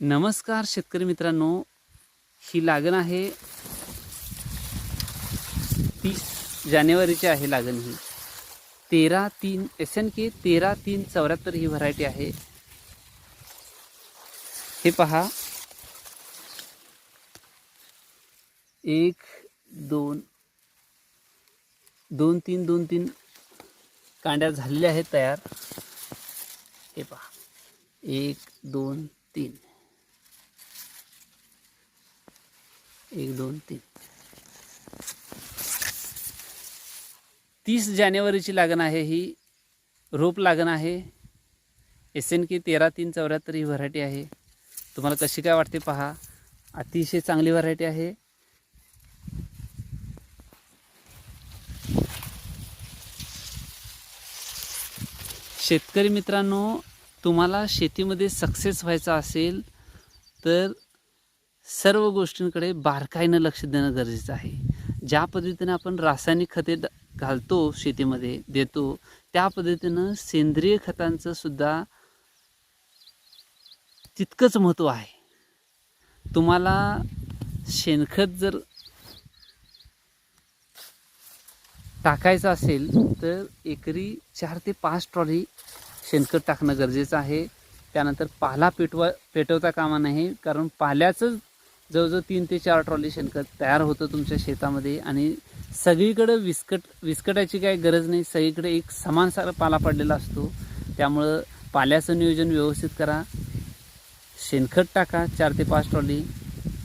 नमस्कार शेतकरी मित्रांनो. ही लागण आहे. तीस जानेवारीची आहे लागण ही. तेरा तीन एस एन के तेरा तीन चौऱ्याहत्तर ही व्हरायटी आहे. हे पहा. एक दोन दोन तीन दोन तीन कांड्या झालेल्या आहेत तयार. हे पहा. एक दोन तीन. एक दोन तीन. तीस जानेवारीची लागण आहे ही. रोप लागण आहे. एस एन के तेरा तीन चौऱ्याहत्तर ही व्हरायटी आहे. तुम्हाला कशी काय वाटते पहा. अतिशय चांगली व्हरायटी आहे. शेतकरी मित्रांनो तुम्हाला शेतीमध्ये सक्सेस व्हायचा असेल तर सर्व गोष्टींकडे बारकाईनं लक्ष देणं गरजेचं आहे. ज्या पद्धतीने आपण रासायनिक खते घालतो शेतीमध्ये देतो त्या पद्धतीनं सेंद्रिय खतांचं सुद्धा तितकंच महत्त्व आहे. तुम्हाला शेणखत जर टाकायचं असेल तर एकरी चार ते पाच ट्रॉली शेणखत टाकणं गरजेचं आहे. त्यानंतर पाला पेटवा पेटवता कामा नाही कारण पाल्याचं जवळजवळ तीन ते चार ट्रॉली शेणखत तयार होतं तुमच्या शेतामध्ये आणि सगळीकडं विस्कट विस्कटाची काही गरज नाही. सगळीकडे एक समान सारा पाला पडलेला असतो. त्यामुळं पाल्याचं नियोजन व्यवस्थित करा. शेणखत टाका चार ते पाच ट्रॉली.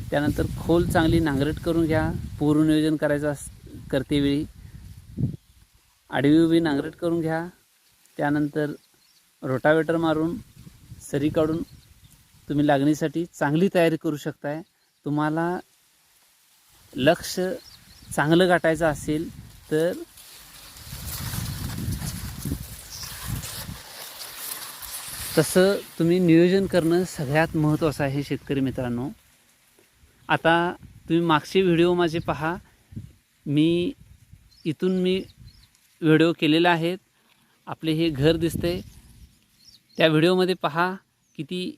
त्यानंतर खोल चांगली नांगरट करून घ्या. पूर्ण नियोजन करायचं अस करतेवेळी आडवी उभी नांगरट करून घ्या. त्यानंतर रोटावेटर मारून सरी काढून तुम्ही लागणीसाठी चांगली तयारी करू शकताय. तुम्हाला लक्ष चांगलं गाठायचं असेल तर तसं तुम्ही नियोजन करणं सगळ्यात महत्त्वाचं आहे शेतकरी मित्रांनो. आता तुम्ही मागचे व्हिडिओ माझे पहा. मी इथून मी व्हिडिओ केलेले आहेत. आपले हे घर दिसते त्या व्हिडिओमध्ये पहा किती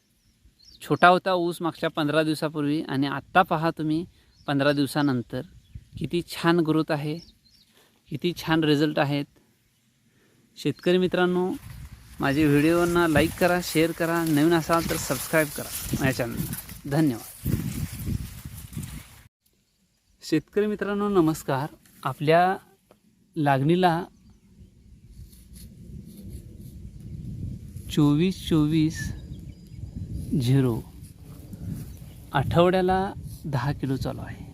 छोटा होता ऊस मागच्या पंधरा दिवसापूर्वी आणि आत्ता पहा तुम्ही पंधरा दिवसानंतर. किती छान ग्रोथ आहे. किती छान रिझल्ट आहेत. शेतकरी मित्रांनो माझे व्हिडिओंना लाईक करा शेअर करा. नवीन असाल तर सबस्क्राईब करा माझ्या चॅनलला धन्यवाद. शेतकरी मित्रांनो नमस्कार. आपल्या लागणीला चोवीस चोवीस झिरो. आठवड्याला दहा किलो चालू आहे.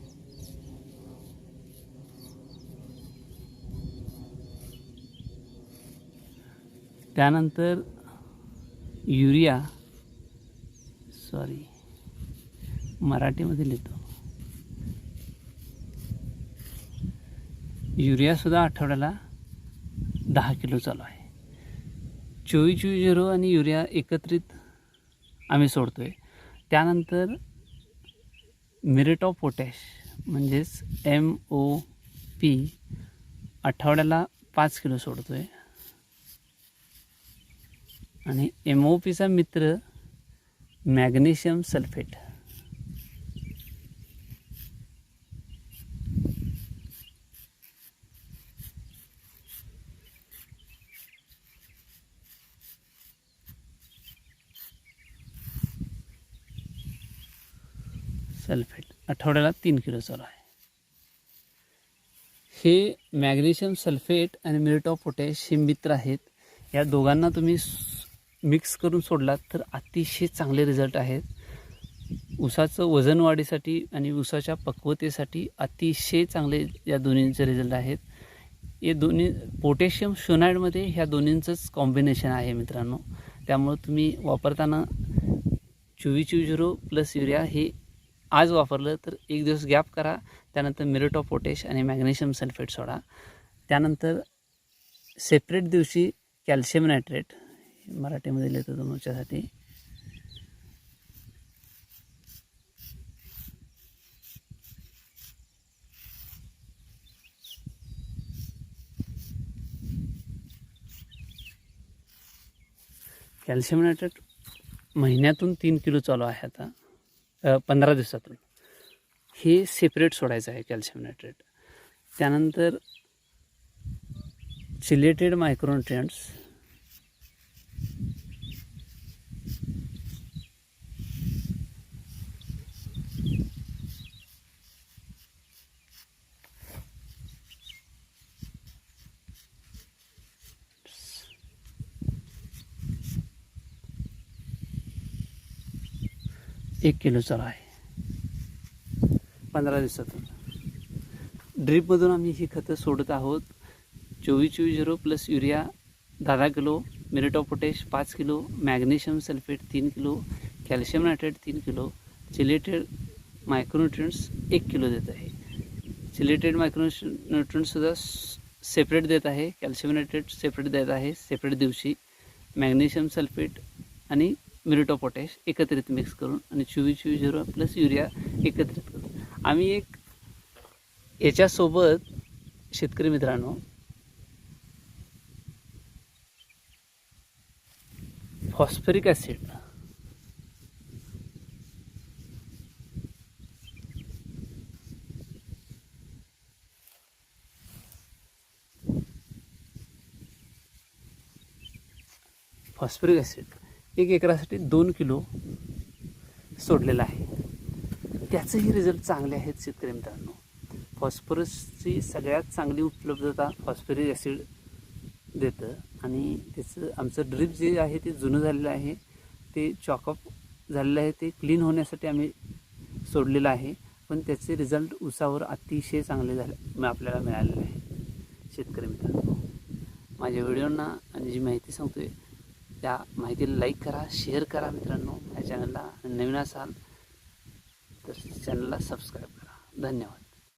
त्यानंतर युरिया सॉरी मराठीमध्ये लिहितो. युरियासुद्धा आठवड्याला दहा किलो चालू आहे. चोवीस चोवीस झिरो आणि युरिया एकत्रित आम्ही सोडतो आहे त्यानंतर मिरेट ऑफ पोटॅश म्हणजेच एम ओ पी आठवड्याला पाच किलो सोडतो आहे आणि एम ओ पीचा मित्र मॅग्नेशियम सल्फेट. सल्फेट. आठवड्याला तीन किलो चालू आहे. हे मॅग्नेशियम सल्फेट आणि मिरट ऑफ पोटॅश हे मित्र आहेत. या दोघांना तुम्ही मिक्स करून सोडलात तर अतिशय चांगले रिझल्ट आहेत. ऊसाचं वजन वाढीसाठी आणि ऊसाच्या पक्वतेसाठी अतिशय चांगले या दोन्हींचे रिझल्ट आहेत. हे दोन्ही पोटॅशियम शोनाईडमध्ये ह्या दोन्हींचंच कॉम्बिनेशन आहे मित्रांनो. त्यामुळं तुम्ही वापरताना चोवीस चोवीस झिरो प्लस युरिया हे आज वापरलं तर एक दिवस गॅप करा. त्यानंतर मिरेट ऑफ पोटॅश आणि मॅग्नेशियम सल्फेट सोडा. त्यानंतर सेपरेट दिवशी कॅल्शियम नायट्रेट मराठीमध्ये लिहितो तुमच्यासाठी. कॅल्शियम नायट्रेट महिन्यातून तीन किलो चालू आहे आता. पंधरा दिवसातून. हे सेपरेट सोडायचं आहे कॅल्शियम नायट्रेट त्यानंतर सिलेटेड मायक्रोन्युट्रियंट्स एक किलो चालू आहे. पंधरा दिवसातून ड्रीपमधून आम्ही ही खतं सोडत आहोत. चोवीस चोवीस झिरो प्लस युरिया दहा किलो मिरेट ऑफ पोटॅश पाच किलो मॅग्नेशियम सल्फेट तीन किलो कॅल्शियम नायट्रेट तीन किलो चिलेटेड मायक्रोन्युट्रियंट्स एक किलो देत आहे. चिलेटेड मायक्रोन्युट्रियंट्ससुद्धा सेपरेट देत आहे. कॅल्शियम नायट्रेट सेपरेट देत आहे. सेपरेट दिवशी मॅग्नेशियम सल्फेट आणि मिरिटो पोटॅश एकत्रित मिक्स करून आणि चोवीस चोवीस झिरो प्लस युरिया एकत्रित करून. आम्ही एक याच्यासोबत शेतकरी मित्रांनो फॉस्फरिक ॲसिड फॉस्फरिक ॲसिड एक एकरासाठी दोन किलो सोडलेलं आहे. त्याचंही रिझल्ट चांगले आहेत शेतकरी मित्रांनो. फॉस्फरसची सगळ्यात चांगली उपलब्धता फॉस्फरिक ॲसिड देतं आणि त्याचं आमचं ड्रिप जे आहे ते जुनं झालेलं आहे. ते चॉकअप झालेलं आहे. ते क्लीन होण्यासाठी आम्ही सोडलेलं आहे. पण त्याचे रिझल्ट उसावर अतिशय चांगले झाले आपल्याला मिळालेले आहे. शेतकरी मित्रांनो माझ्या व्हिडिओंना आणि जी माहिती सांगतो आहे त्या माहितीला लाईक करा शेअर करा मित्रांनो या चॅनलला नवीन असाल तर चॅनलला सबस्क्राईब करा. धन्यवाद.